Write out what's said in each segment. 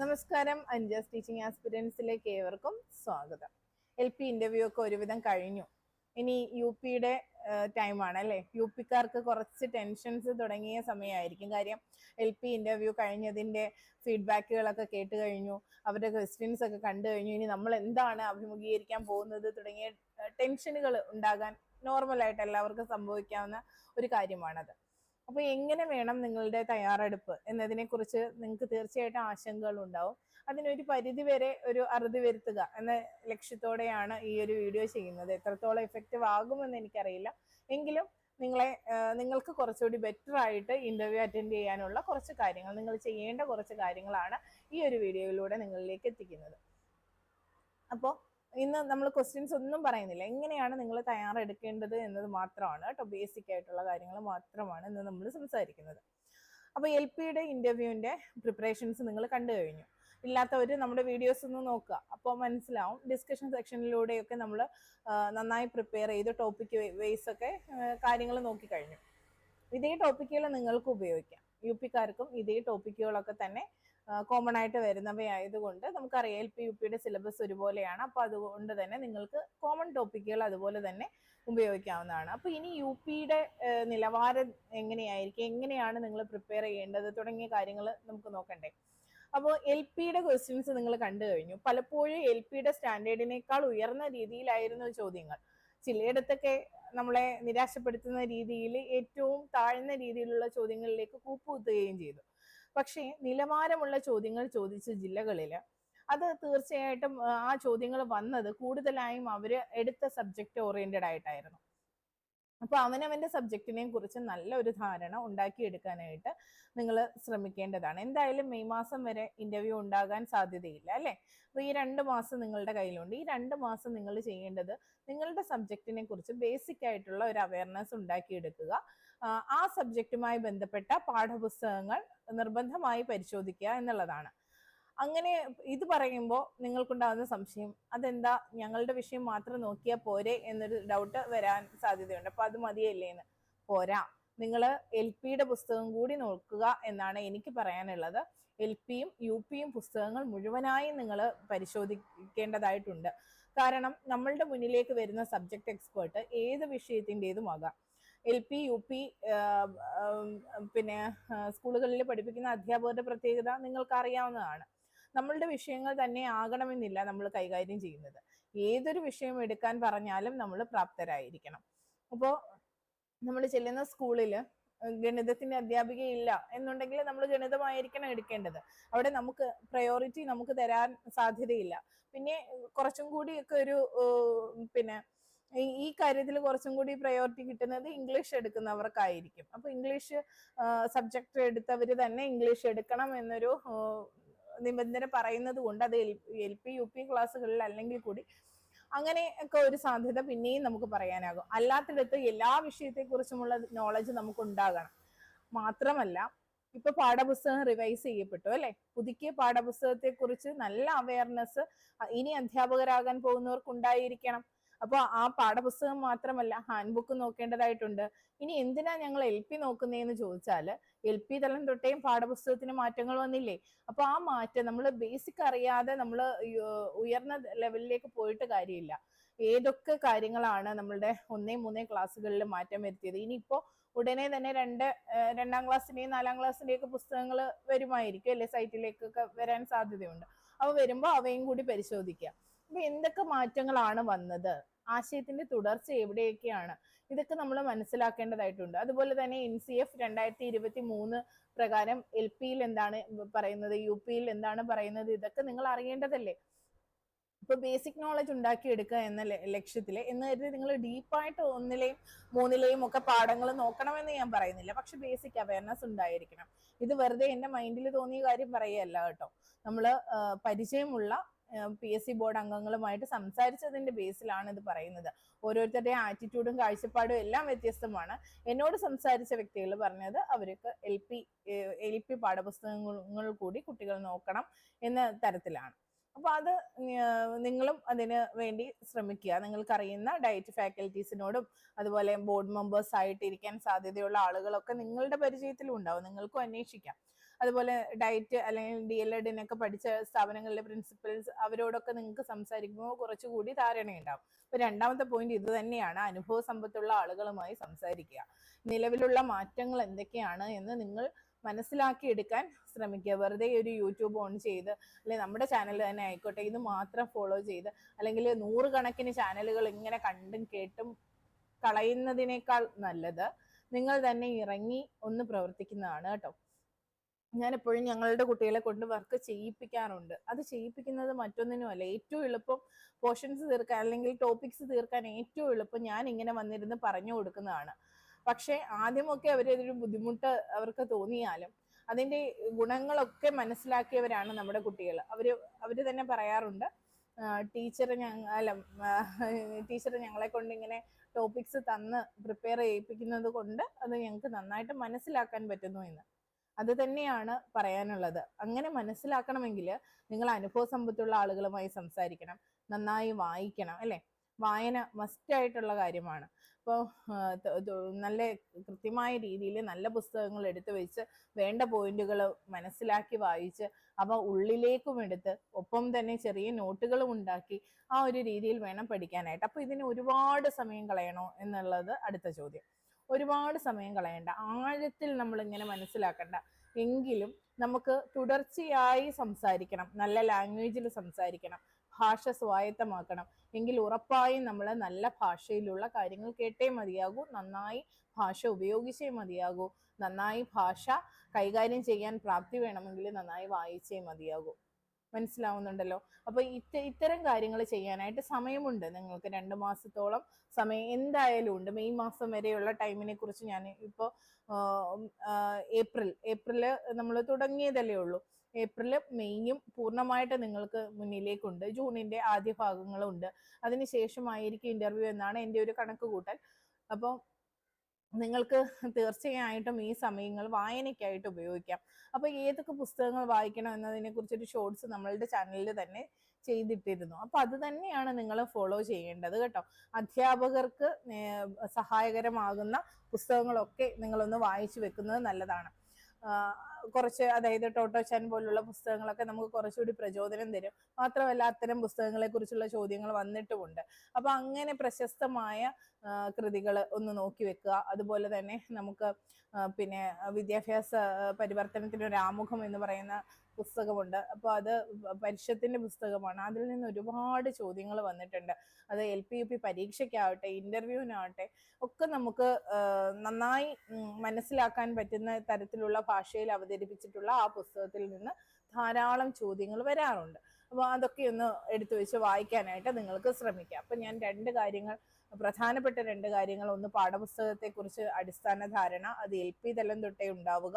നമസ്കാരം. അഞ്ചസ് ടീച്ചിങ് ആസ്പിരൻസിലേക്ക് ഏവർക്കും സ്വാഗതം. എൽ പി ഇന്റർവ്യൂ ഒക്കെ ഒരുവിധം കഴിഞ്ഞു. ഇനി യു പിയുടെ ടൈമാണ് അല്ലേ? യു പിക്കാർക്ക് കുറച്ച് ടെൻഷൻസ് തുടങ്ങിയ സമയമായിരിക്കും. കാര്യം എൽ പി ഇന്റർവ്യൂ കഴിഞ്ഞതിന്റെ ഫീഡ്ബാക്കുകളൊക്കെ കേട്ട് കഴിഞ്ഞു. അവരുടെ ക്വസ്റ്റ്യൻസ് ഒക്കെ കണ്ടു കഴിഞ്ഞു. ഇനി നമ്മൾ എന്താണ് അഭിമുഖീകരിക്കാൻ പോകുന്നത് തുടങ്ങിയ ടെൻഷനുകൾ ഉണ്ടാകാൻ നോർമലായിട്ട് എല്ലാവർക്കും സംഭവിക്കാവുന്ന ഒരു കാര്യമാണത്. അപ്പൊ എങ്ങനെ വേണം നിങ്ങളുടെ തയ്യാറെടുപ്പ് എന്നതിനെ കുറിച്ച് നിങ്ങൾക്ക് തീർച്ചയായിട്ടും ആശങ്കകൾ ഉണ്ടാവും അതിനൊരു പരിധി വരെ ഒരു അറുതി വരുത്തുക എന്ന ലക്ഷ്യത്തോടെയാണ് ഈ ഒരു വീഡിയോ ചെയ്യുന്നത്. എത്രത്തോളം എഫക്റ്റീവ് ആകുമെന്ന് എനിക്കറിയില്ല. എങ്കിലും നിങ്ങളെ നിങ്ങൾക്ക് കുറച്ചുകൂടി ബെറ്റർ ആയിട്ട് ഇന്റർവ്യൂ അറ്റൻഡ് ചെയ്യാനുള്ള കുറച്ച് കാര്യങ്ങൾ നിങ്ങൾ ചെയ്യേണ്ട കുറച്ച് കാര്യങ്ങളാണ് ഈ ഒരു വീഡിയോയിലൂടെ നിങ്ങളിലേക്ക് എത്തിക്കുന്നത്. അപ്പോൾ ഇന്ന് നമ്മൾ ക്വസ്റ്റ്യൻസ് ഒന്നും പറയുന്നില്ല. എങ്ങനെയാണ് നിങ്ങൾ തയ്യാറെടുക്കേണ്ടത് എന്നത് മാത്രമാണ് കേട്ടോ. ബേസിക് ആയിട്ടുള്ള കാര്യങ്ങൾ മാത്രമാണ് ഇന്ന് നമ്മൾ സംസാരിക്കുന്നത്. അപ്പോൾ എൽ പിയുടെ ഇന്റർവ്യൂവിന്റെ പ്രിപ്പറേഷൻസ് നിങ്ങൾ കണ്ടു കഴിഞ്ഞു. ഇല്ലാത്തവർ നമ്മുടെ വീഡിയോസ് ഒന്ന് നോക്കുക. അപ്പോൾ മനസ്സിലാവും. ഡിസ്കഷൻ സെക്ഷനിലൂടെയൊക്കെ നമ്മൾ നന്നായി പ്രിപ്പയർ ചെയ്ത് ടോപ്പിക് വേസ് ഒക്കെ കാര്യങ്ങൾ നോക്കിക്കഴിഞ്ഞു ഇതേ ടോപ്പിക്കുകൾ നിങ്ങൾക്ക് ഉപയോഗിക്കാം. യു പിക്കാർക്കും ഇതേ ടോപ്പിക്കുകളൊക്കെ തന്നെ കോമൺ ആയിട്ട് വരുന്നവയായതുകൊണ്ട് നമുക്കറിയാം എൽ പി യു പിയുടെ സിലബസ് ഒരുപോലെയാണ്. അപ്പോൾ അതുകൊണ്ട് തന്നെ നിങ്ങൾക്ക് കോമൺ ടോപ്പിക്കുകൾ അതുപോലെ തന്നെ ഉപയോഗിക്കാവുന്നതാണ്. അപ്പോൾ ഇനി യു പിയുടെ നിലവാരം എങ്ങനെയായിരിക്കും? എങ്ങനെയാണ് നിങ്ങൾ പ്രിപ്പയർ ചെയ്യേണ്ടത്? തുടങ്ങിയ കാര്യങ്ങൾ നമുക്ക് നോക്കണ്ടേ. അപ്പോൾ എൽ പിയുടെ ക്വസ്റ്റ്യൻസ് നിങ്ങൾ കണ്ടു കഴിഞ്ഞു. പലപ്പോഴും എൽ പിയുടെ സ്റ്റാൻഡേർഡിനേക്കാൾ ഉയർന്ന രീതിയിലായിരുന്നു ചോദ്യങ്ങൾ. ചിലയിടത്തൊക്കെ നമ്മളെ നിരാശപ്പെടുത്തുന്ന രീതിയിൽ ഏറ്റവും താഴ്ന്ന രീതിയിലുള്ള ചോദ്യങ്ങളിലേക്ക് കൂപ്പുകുത്തുകയും ചെയ്തു. പക്ഷേ നിലവാരമുള്ള ചോദ്യങ്ങൾ ചോദിച്ച ജില്ലകളിൽ അത് തീർച്ചയായിട്ടും ആ, ചോദ്യങ്ങൾ വന്നത് കൂടുതലായും അവർ എടുത്ത സബ്ജക്റ്റ് ഓറിയന്റഡ് ആയിട്ടായിരുന്നു. അപ്പൊ അവനവന്റെ സബ്ജക്റ്റിനെ കുറിച്ച് നല്ലൊരു ധാരണ ഉണ്ടാക്കിയെടുക്കാനായിട്ട് നിങ്ങൾ ശ്രമിക്കേണ്ടതാണ്. എന്തായാലും മെയ് മാസം വരെ ഇന്റർവ്യൂ ഉണ്ടാകാൻ സാധ്യതയില്ല അല്ലെ? അപ്പൊ ഈ രണ്ട് മാസം നിങ്ങളുടെ കയ്യിലുണ്ട്. ഈ രണ്ട് മാസം നിങ്ങൾ ചെയ്യേണ്ടത് നിങ്ങളുടെ സബ്ജക്റ്റിനെ കുറിച്ച് ബേസിക് ആയിട്ടുള്ള ഒരു അവയർനെസ് ഉണ്ടാക്കിയെടുക്കുക. ആ സബ്ജക്റ്റുമായി ബന്ധപ്പെട്ട പാഠപുസ്തകങ്ങൾ നിർബന്ധമായി പരിശോധിക്കുക എന്നുള്ളതാണ്. അങ്ങനെ ഇത് പറയുമ്പോൾ നിങ്ങൾക്കുണ്ടാകുന്ന സംശയം അതെന്താ? ഞങ്ങളുടെ വിഷയം മാത്രം നോക്കിയാൽ പോരെ? എന്നൊരു ഡൗട്ട് വരാൻ സാധ്യതയുണ്ട്. അപ്പൊ അത് മതിയല്ലേ എന്ന്. പോരാ. നിങ്ങൾ എൽ പിയുടെ പുസ്തകം കൂടി നോക്കുക എന്നാണ് എനിക്ക് പറയാനുള്ളത്. എൽ പിയും യു പിയും പുസ്തകങ്ങൾ മുഴുവനായും നിങ്ങൾ പരിശോധിക്കേണ്ടതായിട്ടുണ്ട്. കാരണം നമ്മളുടെ മുന്നിലേക്ക് വരുന്ന സബ്ജക്ട് എക്സ്പേർട്ട് ഏത് വിഷയത്തിന്റെതുമാകാം. എൽ പി യു പി പിന്നെ സ്കൂളുകളിൽ പഠിപ്പിക്കുന്ന അധ്യാപകരുടെ പ്രത്യേകത നിങ്ങൾക്ക് അറിയാവുന്നതാണ് നമ്മളുടെ വിഷയങ്ങൾ തന്നെ ആകണമെന്നില്ല നമ്മൾ കൈകാര്യം ചെയ്യുന്നത്. ഏതൊരു വിഷയം എടുക്കാൻ പറഞ്ഞാലും നമ്മൾ പ്രാപ്തരായിരിക്കണം. അപ്പോൾ നമ്മൾ ചെല്ലുന്ന സ്കൂളിൽ ഗണിതത്തിന്റെ അധ്യാപികയില്ല എന്നുണ്ടെങ്കിൽ നമ്മൾ ഗണിതമായിരിക്കണം എടുക്കേണ്ടത്. അവിടെ നമുക്ക് പ്രയോറിറ്റി നമുക്ക് തരാൻ സാധ്യതയില്ല. പിന്നെ കുറച്ചും കൂടിയൊക്കെ ഒരു പിന്നെ ഈ- കാര്യത്തിൽ കുറച്ചും കൂടി പ്രയോറിറ്റി കിട്ടുന്നത് ഇംഗ്ലീഷ് എടുക്കുന്നവർക്കായിരിക്കും. അപ്പൊ ഇംഗ്ലീഷ് സബ്ജക്ട് എടുത്തവർ തന്നെ ഇംഗ്ലീഷ് എടുക്കണം എന്നൊരു നിബന്ധന പറയുന്നത് കൊണ്ട് അത് എൽ പി യു പി ക്ലാസ്സുകളിൽ അല്ലെങ്കിൽ കൂടി അങ്ങനെ ഒക്കെ ഒരു സാധ്യത പിന്നെയും നമുക്ക് പറയാനാകും. അല്ലാത്തിടത്ത് എല്ലാ വിഷയത്തെക്കുറിച്ചുമുള്ള നോളജ് നമുക്ക് ഉണ്ടാകണം മാത്രമല്ല ഇപ്പൊ പാഠപുസ്തകം റിവൈസ് ചെയ്യപ്പെട്ടു അല്ലെ? പുതുക്കിയ പാഠപുസ്തകത്തെ കുറിച്ച് നല്ല അവയർനെസ് ഇനി അധ്യാപകരാകാൻ പോകുന്നവർക്ക് ഉണ്ടായിരിക്കണം അപ്പോൾ ആ പാഠപുസ്തകം മാത്രമല്ല ഹാൻഡ് ബുക്ക് നോക്കേണ്ടതായിട്ടുണ്ട്. ഇനി എന്തിനാ ഞങ്ങൾ എൽ പി നോക്കുന്നതെന്ന് ചോദിച്ചാൽ എൽ പി തലം തൊട്ടേയും പാഠപുസ്തകത്തിന് മാറ്റങ്ങൾ വന്നില്ലേ? അപ്പൊ ആ മാറ്റം നമ്മൾ ബേസിക് അറിയാതെ നമ്മൾ ഉയർന്ന ലെവലിലേക്ക് പോയിട്ട് കാര്യമില്ല. ഏതൊക്കെ കാര്യങ്ങളാണ് നമ്മളുടെ ഒന്നേ മൂന്നേ ക്ലാസ്സുകളിൽ മാറ്റം വരുത്തിയത്? ഇനിയിപ്പോ ഉടനെ തന്നെ രണ്ട് രണ്ടാം ക്ലാസ്സിന്റെയും നാലാം ക്ലാസ്സിന്റെയും ഒക്കെ പുസ്തകങ്ങൾ വരുമായിരിക്കും അല്ലെ? സൈറ്റിലേക്കൊക്കെ വരാൻ സാധ്യതയുണ്ട്. അവ വരുമ്പോൾ അവയും കൂടി പരിശോധിക്കുക അപ്പൊ എന്തൊക്കെ മാറ്റങ്ങളാണ് വന്നത്? ആശയത്തിന്റെ തുടർച്ച എവിടെയൊക്കെയാണ്? ഇതൊക്കെ നമ്മൾ മനസ്സിലാക്കേണ്ടതായിട്ടുണ്ട്. അതുപോലെ തന്നെ എൻ സി എഫ് രണ്ടായിരത്തി ഇരുപത്തി മൂന്ന് പ്രകാരം എൽ പിയിൽ എന്താണ് പറയുന്നത് യു പിയിൽ എന്താണ് പറയുന്നത് ഇതൊക്കെ നിങ്ങൾ അറിയേണ്ടതല്ലേ? ഇപ്പൊ ബേസിക് നോളജ് ഉണ്ടാക്കിയെടുക്കുക എന്ന ലക്ഷ്യത്തിൽ. എന്ന് കരുതി നിങ്ങൾ ഡീപ്പായിട്ട് ഒന്നിലെയും മൂന്നിലെയും ഒക്കെ പാഠങ്ങൾ നോക്കണമെന്ന് ഞാൻ പറയുന്നില്ല. പക്ഷെ ബേസിക് അവയർനെസ് ഉണ്ടായിരിക്കണം. ഇത് വെറുതെ എന്റെ മൈൻഡിൽ തോന്നിയ കാര്യം പറയല്ല കേട്ടോ. നമ്മൾ പരിചയമുള്ള പി എസ് സി ബോർഡ് അംഗങ്ങളുമായിട്ട് സംസാരിച്ചതിന്റെ ബേസിലാണ് ഇത് പറയുന്നത്. ഓരോരുത്തരുടെ ആറ്റിറ്റ്യൂഡും കാഴ്ചപ്പാടും എല്ലാം വ്യത്യസ്തമാണ്. എന്നോട് സംസാരിച്ച വ്യക്തികൾ പറഞ്ഞത് അവർക്ക് എൽ പി എൽ പി പാഠപുസ്തകങ്ങൾ കൂടി കുട്ടികൾ നോക്കണം എന്ന തരത്തിലാണ്. അപ്പൊ അത് നിങ്ങളും അതിന് വേണ്ടി ശ്രമിക്കുക. നിങ്ങൾക്കറിയുന്ന ഡയറ്റ് ഫാക്കൽറ്റീസിനോടും അതുപോലെ ബോർഡ് മെമ്പേഴ്സ് ആയിട്ട് ഇരിക്കാൻ സാധ്യതയുള്ള ആളുകളൊക്കെ നിങ്ങളുടെ പരിചയത്തിലും ഉണ്ടാവും. നിങ്ങൾക്കും അന്വേഷിക്കാം. അതുപോലെ ഡയറ്റ് അല്ലെങ്കിൽ ഡി എൽ എഡിനൊക്കെ പഠിച്ച സ്ഥാപനങ്ങളിലെ പ്രിൻസിപ്പൽസ് അവരോടൊക്കെ നിങ്ങൾക്ക് സംസാരിക്കുമ്പോൾ കുറച്ചുകൂടി ധാരണയുണ്ടാവും. അപ്പൊ രണ്ടാമത്തെ പോയിന്റ് ഇത് തന്നെയാണ് അനുഭവ സമ്പത്തുള്ള ആളുകളുമായി സംസാരിക്കുക. നിലവിലുള്ള മാറ്റങ്ങൾ എന്തൊക്കെയാണ് എന്ന് നിങ്ങൾ മനസ്സിലാക്കിയെടുക്കാൻ ശ്രമിക്കുക. വെറുതെ ഒരു യൂട്യൂബ് ഓൺ ചെയ്ത് അല്ലെങ്കിൽ നമ്മുടെ ചാനൽ തന്നെ ആയിക്കോട്ടെ ഇത് മാത്രം ഫോളോ ചെയ്ത് അല്ലെങ്കിൽ നൂറുകണക്കിന് ചാനലുകൾ ഇങ്ങനെ കണ്ടും കേട്ടും കളയുന്നതിനേക്കാൾ നല്ലത് നിങ്ങൾ തന്നെ ഇറങ്ങി ഒന്ന് പ്രവർത്തിക്കുന്നതാണ് കേട്ടോ. ഞാൻ എപ്പോഴും ഞങ്ങളുടെ കുട്ടികളെ കൊണ്ട് വർക്ക് ചെയ്യിപ്പിക്കാറുണ്ട്. അത് ചെയ്യിപ്പിക്കുന്നത് മറ്റൊന്നിനുമല്ല. ഏറ്റവും എളുപ്പം പോർഷൻസ് തീർക്കാൻ അല്ലെങ്കിൽ ടോപ്പിക്സ് തീർക്കാൻ ഏറ്റവും എളുപ്പം ഞാൻ ഇങ്ങനെ വന്നിരുന്ന് പറഞ്ഞു കൊടുക്കുന്നതാണ്. പക്ഷേ ആദ്യമൊക്കെ അവരൊരു ബുദ്ധിമുട്ട് അവർക്ക് തോന്നിയാലും അതിന്റെ ഗുണങ്ങളൊക്കെ മനസ്സിലാക്കിയവരാണ് നമ്മുടെ കുട്ടികൾ അവർ അവർ തന്നെ പറയാറുണ്ട് ടീച്ചർ ഞങ്ങ അല്ല ടീച്ചർ ഞങ്ങളെ കൊണ്ട് ഇങ്ങനെ ടോപ്പിക്സ് തന്ന് പ്രിപ്പയർ ചെയ്യിപ്പിക്കുന്നത് കൊണ്ട് അത് ഞങ്ങൾക്ക് നന്നായിട്ട് മനസ്സിലാക്കാൻ പറ്റുന്നു എന്ന്. അത് തന്നെയാണ് പറയാനുള്ളത്. അങ്ങനെ മനസ്സിലാക്കണമെങ്കിൽ നിങ്ങൾ അനുഭവ സമ്പത്തുള്ള ആളുകളുമായി സംസാരിക്കണം നന്നായി വായിക്കണം അല്ലെ? വായന മസ്റ്റ് ആയിട്ടുള്ള കാര്യമാണ്. അപ്പോൾ നല്ല കൃത്യമായ രീതിയിൽ നല്ല പുസ്തകങ്ങൾ എടുത്തു വെച്ച് വേണ്ട പോയിന്റുകൾ മനസ്സിലാക്കി വായിച്ച് അവ ഉള്ളിലേക്കും എടുത്ത് ഒപ്പം തന്നെ ചെറിയ നോട്ടുകളും ഉണ്ടാക്കി ആ ഒരു രീതിയിൽ വേണം പഠിക്കാനായിട്ട്. അപ്പൊ ഇതിന് ഒരുപാട് സമയം കളയണോ എന്നുള്ളത് അടുത്ത ചോദ്യം. ഒരുപാട് സമയം കളയണ്ട. ആഴത്തിൽ നമ്മൾ ഇങ്ങനെ മനസ്സിലാക്കണ്ട. എങ്കിലും നമുക്ക് തുടർച്ചയായി സംസാരിക്കണം. നല്ല ലാംഗ്വേജിൽ സംസാരിക്കണം. ഭാഷ സ്വായത്തമാക്കണം. എങ്കിൽ ഉറപ്പായും നമ്മൾ നല്ല ഭാഷയിലുള്ള കാര്യങ്ങൾ കേട്ടേ മതിയാകൂ. നന്നായി ഭാഷ ഉപയോഗിച്ചേ മതിയാകൂ. നന്നായി ഭാഷ കൈകാര്യം ചെയ്യാൻ പ്രാപ്തി വേണമെങ്കിൽ നന്നായി വായിച്ചേ മതിയാകൂ. മനസ്സിലാവുന്നുണ്ടല്ലോ. അപ്പൊ ഇത്ത ഇത്തരം കാര്യങ്ങൾ ചെയ്യാനായിട്ട് സമയമുണ്ട്. നിങ്ങൾക്ക് രണ്ട് മാസത്തോളം സമയം എന്തായാലും ഉണ്ട്. മെയ് മാസം വരെയുള്ള ടൈമിനെ കുറിച്ച് ഞാൻ ഇപ്പോൾ ഏപ്രിൽ ഏപ്രിൽ നമ്മൾ തുടങ്ങിയതല്ലേ ഉള്ളൂ. ഏപ്രിൽ മെയ്യും പൂർണമായിട്ട് നിങ്ങൾക്ക് മുന്നിലേക്കുണ്ട്. ജൂണിന്റെ ആദ്യ ഭാഗങ്ങളുണ്ട്. അതിനുശേഷമായിരിക്കും ഇന്റർവ്യൂ എന്നാണ് എന്റെ ഒരു കണക്ക് കൂട്ടൽ. അപ്പോൾ നിങ്ങൾക്ക് തീർച്ചയായിട്ടും ഈ സമയങ്ങൾ വായനയ്ക്കായിട്ട് ഉപയോഗിക്കാം. അപ്പൊ ഏതൊക്കെ പുസ്തകങ്ങൾ വായിക്കണം എന്നതിനെ കുറിച്ചൊരു ഷോർട്സ് നമ്മളുടെ ചാനലിൽ തന്നെ ചെയ്തിട്ടിരുന്നു. അപ്പൊ അത് തന്നെയാണ് നിങ്ങൾ ഫോളോ ചെയ്യേണ്ടത് കേട്ടോ. അധ്യാപകർക്ക് സഹായകരമാകുന്ന പുസ്തകങ്ങളൊക്കെ നിങ്ങളൊന്ന് വായിച്ചു വെക്കുന്നത് നല്ലതാണ്. കുറച്ച് അതായത് ടോട്ടോ ചാൻ പോലുള്ള പുസ്തകങ്ങളൊക്കെ നമുക്ക് കുറച്ചുകൂടി പ്രചോദനം തരും. മാത്രമല്ല അത്തരം പുസ്തകങ്ങളെ കുറിച്ചുള്ള ചോദ്യങ്ങൾ വന്നിട്ടുമുണ്ട്. അപ്പൊ അങ്ങനെ പ്രശസ്തമായ കൃതികൾ ഒന്ന് നോക്കി വെക്കുക. അതുപോലെ തന്നെ നമുക്ക് പിന്നെ വിദ്യാഭ്യാസ പരിവർത്തനത്തിന് ഒരു ആമുഖം എന്ന് പറയുന്ന പുസ്തകമുണ്ട്. അപ്പോൾ അത് പരിഷത്തിന്റെ പുസ്തകമാണ്. അതിൽ നിന്ന് ഒരുപാട് ചോദ്യങ്ങൾ വന്നിട്ടുണ്ട്. അത് എൽ പി യു പി പരീക്ഷയ്ക്കാവട്ടെ ഇന്റർവ്യൂവിനാവട്ടെ ഒക്കെ നമുക്ക് നന്നായി മനസ്സിലാക്കാൻ പറ്റുന്ന തരത്തിലുള്ള ഭാഷയിൽ അവതരിപ്പിച്ചിട്ടുള്ള ആ പുസ്തകത്തിൽ നിന്ന് ധാരാളം ചോദ്യങ്ങൾ വരാറുണ്ട്. അപ്പോൾ അതൊക്കെ ഒന്ന് എടുത്തു വെച്ച് വായിക്കാനായിട്ട് നിങ്ങൾക്ക് ശ്രമിക്കാം. അപ്പം ഞാൻ രണ്ട് കാര്യങ്ങൾ പ്രധാനപ്പെട്ട രണ്ട് കാര്യങ്ങൾ ഒന്ന് പാഠപുസ്തകത്തെക്കുറിച്ച് അടിസ്ഥാന ധാരണ അത് എൽ പി തലം തൊട്ടേ ഉണ്ടാവുക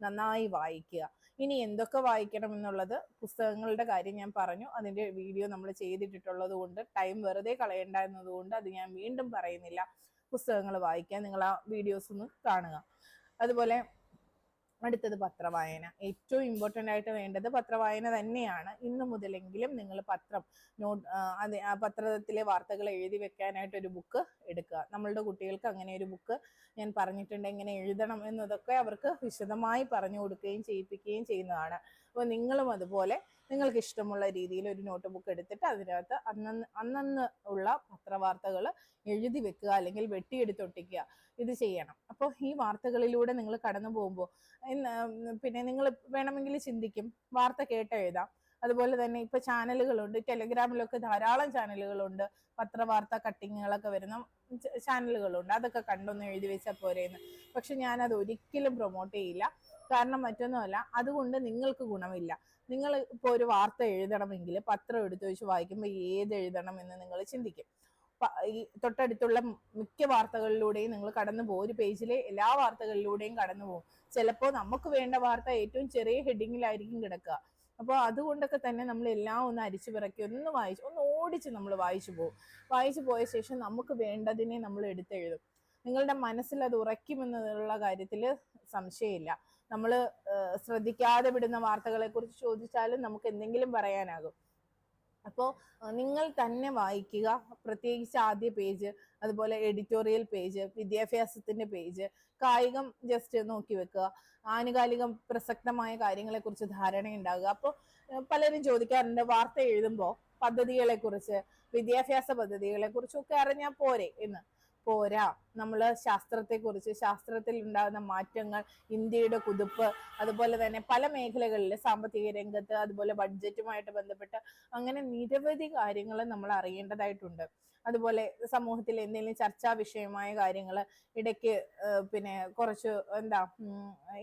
നന്നായി വായിക്കുക. ഇനി എന്തൊക്കെ വായിക്കണം എന്നുള്ളത് പുസ്തകങ്ങളുടെ കാര്യം ഞാൻ പറഞ്ഞു. അതിന്റെ വീഡിയോ നമ്മൾ ചെയ്തിട്ടുള്ളത് കൊണ്ട് ടൈം വെറുതെ കളയണ്ട എന്നതുകൊണ്ട് അത് ഞാൻ വീണ്ടും പറയുന്നില്ല. പുസ്തകങ്ങൾ വായിക്കാൻ നിങ്ങൾ ആ വീഡിയോസ് ഒന്ന് കാണുക. അതുപോലെ അടുത്തത് പത്രവായന. ഏറ്റവും ഇമ്പോർട്ടന്റ് ആയിട്ട് വേണ്ടത് പത്രവായന തന്നെയാണ്. ഇന്നു മുതലെങ്കിലും നിങ്ങൾ പത്രം നോട്ട് അതെ ആ പത്രത്തിലെ വാർത്തകൾ എഴുതി വെക്കാനായിട്ട് ഒരു ബുക്ക് എടുക്കുക. നമ്മളുടെ കുട്ടികൾക്ക് അങ്ങനെ ഒരു ബുക്ക് ഞാൻ പറഞ്ഞിട്ടുണ്ട്. എങ്ങനെ എഴുതണം എന്നതൊക്കെ അവർക്ക് വിശദമായി പറഞ്ഞു കൊടുക്കുകയും ചെയ്യിപ്പിക്കുകയും ചെയ്യുന്നതാണ്. അപ്പോൾ നിങ്ങളും അതുപോലെ നിങ്ങൾക്ക് ഇഷ്ടമുള്ള രീതിയിൽ ഒരു നോട്ട് ബുക്ക് എടുത്തിട്ട് അതിനകത്ത് അന്നന്ന് അന്നന്ന് ഉള്ള പത്രവാർത്തകൾ എഴുതി വെക്കുക അല്ലെങ്കിൽ വെട്ടിയെടുത്തൊട്ടിക്കുക ഇത് ചെയ്യണം. അപ്പോൾ ഈ വാർത്തകളിലൂടെ നിങ്ങൾ കടന്നു പോകുമ്പോൾ പിന്നെ നിങ്ങൾ വേണമെങ്കിൽ ചിന്തിക്കും വാർത്ത കേട്ട് എഴുതാം. അതുപോലെ തന്നെ ഇപ്പൊ ചാനലുകളുണ്ട് ടെലിഗ്രാമിലൊക്കെ ധാരാളം ചാനലുകളുണ്ട് പത്രവാർത്ത കട്ടിങ്ങുകളൊക്കെ വരുന്ന ചാനലുകളുണ്ട്. അതൊക്കെ കണ്ടൊന്ന് എഴുതി വെച്ചാൽ പോരെയെന്ന് പക്ഷെ ഞാനത് ഒരിക്കലും പ്രൊമോട്ട് ചെയ്യില്ല. കാരണം മറ്റൊന്നുമല്ല അതുകൊണ്ട് നിങ്ങൾക്ക് ഗുണമില്ല. നിങ്ങൾ ഇപ്പോൾ ഒരു വാർത്ത എഴുതണമെങ്കിൽ പത്രം എടുത്തു വെച്ച് വായിക്കുമ്പോൾ ഏത് എഴുതണം എന്ന് നിങ്ങൾ ചിന്തിക്കും. ഈ തൊട്ടടുത്തുള്ള മിക്ക വാർത്തകളിലൂടെയും നിങ്ങൾ കടന്നു പോകും. ഒരു പേജിലെ എല്ലാ വാർത്തകളിലൂടെയും കടന്നു പോകും. ചിലപ്പോൾ നമുക്ക് വേണ്ട വാർത്ത ഏറ്റവും ചെറിയ ഹെഡിങ്ങിലായിരിക്കും കിടക്കുക. അപ്പോൾ അതുകൊണ്ടൊക്കെ തന്നെ നമ്മൾ എല്ലാം ഒന്ന് അരിച്ചു പിറക്കി ഒന്ന് വായിച്ച് ഒന്ന് ഓടിച്ച് നമ്മൾ വായിച്ചു പോകും. വായിച്ചു പോയ ശേഷം നമുക്ക് വേണ്ടതിനെ നമ്മൾ എടുത്തെഴുതും. നിങ്ങളുടെ മനസ്സിൽ അത് ഉറയ്ക്കുമെന്നുള്ള കാര്യത്തിൽ സംശയമില്ല. നമ്മൾ ശ്രദ്ധിക്കാതെ വിടുന്ന വാർത്തകളെ കുറിച്ച് ചോദിച്ചാലും നമുക്ക് എന്തെങ്കിലും പറയാനാകും. അപ്പോൾ നിങ്ങൾ തന്നെ വായിക്കുക. പ്രത്യേകിച്ച് ആദ്യ പേജ് അതുപോലെ എഡിറ്റോറിയൽ പേജ് വിദ്യാഭ്യാസത്തിന്റെ പേജ് കായികം ജസ്റ്റ് നോക്കി വെക്കുക. ആനുകാലികം പ്രസക്തമായ കാര്യങ്ങളെക്കുറിച്ച് ധാരണയുണ്ടാകുക. അപ്പോൾ പലരും ചോദിക്കാറുണ്ട് വാർത്ത എഴുതുമ്പോൾ പദ്ധതികളെ കുറിച്ച് വിദ്യാഭ്യാസ പദ്ധതികളെ കുറിച്ചൊക്കെ അറിഞ്ഞാൽ പോരെ എന്ന്. പോരാ. നമ്മൾ ശാസ്ത്രത്തെക്കുറിച്ച് ശാസ്ത്രത്തിൽ ഉണ്ടാകുന്ന മാറ്റങ്ങൾ ഇന്ത്യയുടെ കുതിപ്പ് അതുപോലെ തന്നെ പല മേഖലകളിൽ സാമ്പത്തിക രംഗത്ത് അതുപോലെ ബഡ്ജറ്റുമായിട്ട് ബന്ധപ്പെട്ട് അങ്ങനെ നിരവധി കാര്യങ്ങൾ നമ്മൾ അറിയേണ്ടതായിട്ടുണ്ട്. അതുപോലെ സമൂഹത്തിൽ എന്തെങ്കിലും ചർച്ചാ വിഷയമായ കാര്യങ്ങൾ ഇടയ്ക്ക് പിന്നെ കുറച്ച് എന്താ